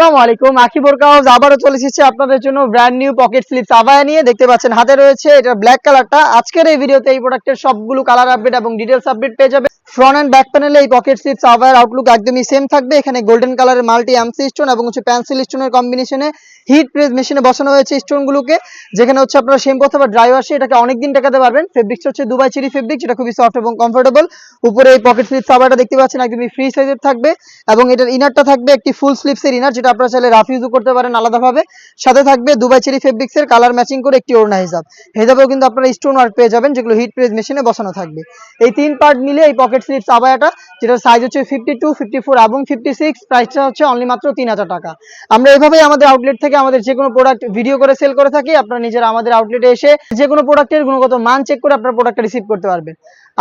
আসসালামু আলাইকুম। আখি বোরকা হাউস আবারও চলে এসেছে আপনাদের জন্য ব্র্যান্ড নিউ পকেট স্লিপ আবায়া নিয়ে। দেখতে পাচ্ছেন হাতে রয়েছে এটা ব্ল্যাক কালারটা আজকের এই ভিডিওতে এই প্রোডাক্টের সবগুলো কালার আপডেট এবং ডিটেলস আপডেট পেয়ে যাবে ফ্রন্ট এন্ড ব্যাক প্যানেলে এই পকেট স্লিপস আবায়ার আউটলুক একদমই সেম থাকবে। এখানে গোল্ডেন কালারের মাল্টি এমসি স্টোন এবং হচ্ছে পেন্সিল স্টোনের কম্বিনেশনে হিট প্রেস মেশিনে বসানো হয়েছে স্টোনগুলোকে যেখানে হচ্ছে আপনারা শ্যাম্পু অথবা ড্রাই ওয়াশে এটাকে অনেকদিন টাকাতে পারবেন। ফেব্রিক্স হচ্ছে দুবাই চিরি ফেব্রিক যেটা খুবই সফট এবং কমফোর্টেবল উপরে এই পকেট স্লিপস আবারটা দেখতে পাচ্ছেন, একদমই ফ্রি সাইজের থাকবে। এবং এটার ইনারটা থাকবে একটি ফুল স্লিপসের ইনার যেটা আপনারা চাইলে রাফ ইউজও করতে পারেন আলাদাভাবে। সাথে থাকবে দুবাই চেরি ফেব্রিক্সের কালার ম্যাচিং করে একটি ওড়না হিসাব হিসাবেও কিন্তু আপনারা স্টোন ওয়ার্ক পেয়ে যাবেন, যেগুলো হিট প্রেস মেশিনে বসানো থাকবে। এই তিন পার্ট মিলে এই পকেট স্লিপস আবায়াটা যেটার সাইজ হচ্ছে ফিফটি টু ফিফটি ফোর এবং ফিফটি সিক্স প্রাইসটা হচ্ছে অনলি মাত্র তিন হাজার টাকা। আমরা এভাবেই আমাদের আউটলেট থেকে আমাদের যে কোনো প্রোডাক্ট ভিডিও করে সেল করে থাকি, আপনারা নিজেরা আমাদের আউটলেটে এসে যে কোনো প্রোডাক্টের গুণগত মান চেক করে আপনার প্রোডাক্টটা রিসিভ করতে পারবেন।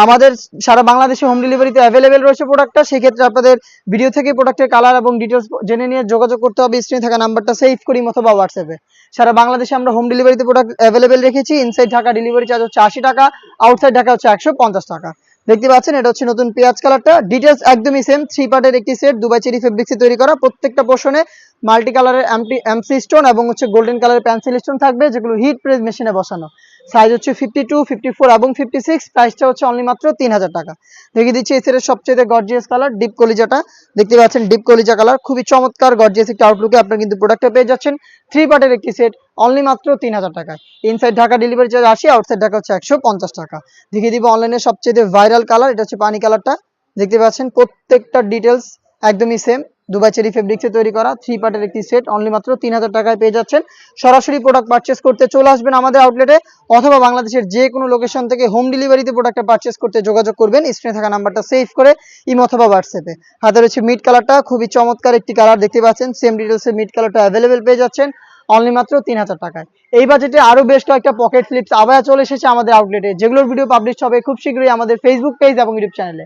আমাদের সারা বাংলাদেশে হোম ডেলিভারিতে অ্যাভেলেবেল রয়েছে প্রোডাক্টটা সেক্ষেত্রে আপনাদের ভিডিও থেকে প্রোডাক্টের কালার এবং ডিটেলস জেনে নিয়ে যোগাযোগ করতে হবে স্ক্রিনে থাকা নাম্বারটা সেভ করি অথবা হোয়াটসঅ্যাপে সারা বাংলাদেশে আমরা হোম ডেলিভারিতে প্রোডাক্ট অ্যাভেলেবেল রেখেছি ইনসাইড ঢাকা ডেলিভারি চার্জ হচ্ছে আশি টাকা আউটসাইড ঢাকা হচ্ছে একশো পঞ্চাশ টাকা। দেখতে পাচ্ছেন, এটা হচ্ছে নতুন পেঁয়াজ কালারটা। ডিটেলস একদমই সেম থ্রি পার্টের একটি সেট দুবাই চেরি ফেব্রিক্সে তৈরি করা। প্রত্যেকটা পোর্শনে মাল্টি কালারের এমটি এমসি স্টোন এবং হচ্ছে গোল্ডেন কালারের পেন্সিল স্টোন থাকবে, যেগুলো হিট প্রেস মেশিনে বসানো। সাইজ হচ্ছে ফিফটি টু ফিফটি ফোর এবং ফিফটি সিক্স প্রাইসটা হচ্ছে অনলি মাত্র তিন হাজার টাকা। দেখিয়ে দিচ্ছি এই সেটের সবচেয়ে গর্জিয়াস কালার ডিপ কলিজাটা দেখতে পাচ্ছেন ডিপ কলিজা কালার খুবই চমৎকার গর্জিয়াস একটি আউটলুকে আপনারা কিন্তু প্রোডাক্টটা পেয়ে যাচ্ছেন। থ্রি পার্টের একটি সেট অনলি মাত্র তিন হাজার টাকায় ইনসাইড ঢাকা ডেলিভারি চার্জ আশি আউটসাইড ঢাকা হচ্ছে একশো পঞ্চাশ টাকা। দেখিয়ে দিব অনলাইনে সবচেয়ে ভাইরাল কালার এটা হচ্ছে পানি কালারটা দেখতে পাচ্ছেন প্রত্যেকটা ডিটেলস একদমই সেম দুবাই চেরি ফেব্রিক্সে তৈরি করা থ্রি পার্টের একটি সেট অনলি মাত্র তিন হাজার টাকায় পেয়ে যাচ্ছেন। সরাসরি প্রোডাক্ট পারচেস করতে চলে আসবেন আমাদের আউটলেটে অথবা বাংলাদেশের যে কোনো লোকেশন থেকে হোম ডেলিভারিতে প্রোডাক্টটা পারচেস করতে যোগাযোগ করবেন। স্ক্রিনে থাকা নাম্বারটা সেভ করে ইম অথবা হোয়াটসঅ্যাপে হাতে রয়েছে মিড কালারটা খুবই চমৎকার একটি কালার দেখতে পাচ্ছেন। সেম ডিটেলসের মিড কালারটা অ্যাভেলেবেল পেয়ে যাচ্ছেন অনলি মাত্র তিন হাজার টাকায়। এই বাজেটে আরও বেশ কয়েকটা পকেট ফ্লিপস আবার চলে এসেছে আমাদের আউটলেটে যেগুলোর ভিডিও পাবলিশ হবে খুব শীঘ্রই আমাদের ফেসবুক পেজ এবং ইউটিউব চ্যানেলে